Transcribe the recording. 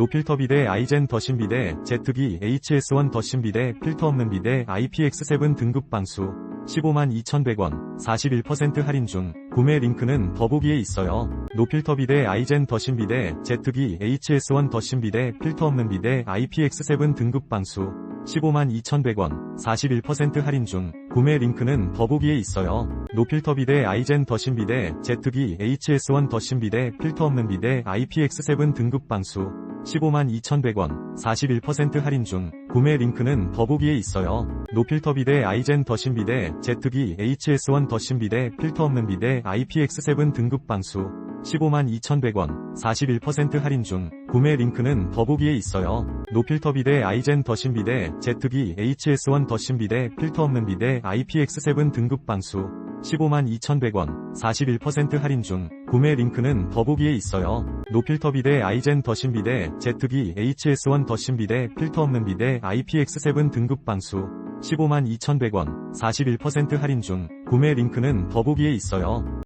노필터 비대 아이젠 더신 비대 제트기 HS1 더신 비대 필터 없는 비대 IPX7 등급 방수. 15만 2,100원 41% 할인 중. 구매 링크는 더보기에 있어요. 노필터 비대 아이젠 더신 비대 제트기 HS1 더신 비대 필터 없는 비대 IPX7 등급 방수. 15만 2,100원 41% 할인 중. 구매 링크는 더보기에 있어요. 노필터 비대 아이젠 더신 비대 제트기 HS1 더신 비대 필터 없는 비대 IPX7 등급 방수 15만 2,100원 41% 할인 중 구매 링크는 더보기에 있어요. 노필터 비대 아이젠 더신 비대 제트기 HS1 더신 비대 필터 없는 비대 IPX7 등급 방수 15만 2,100원 41% 할인 중 구매 링크는 더보기에 있어요. 노필터 비대 아이젠 더신 비대 제트기 HS1 더신 비대 필터 없는 비대 IPX7 등급 방수 15만 2,100원 41% 할인 중 구매 링크는 더보기에 있어요. 노필터 비대 아이젠 더신 비대 제트기 HS1 더신 비대 필터 없는 비대 IPX7 등급 방수 15만 2,100원 41% 할인 중 구매 링크는 더보기에 있어요.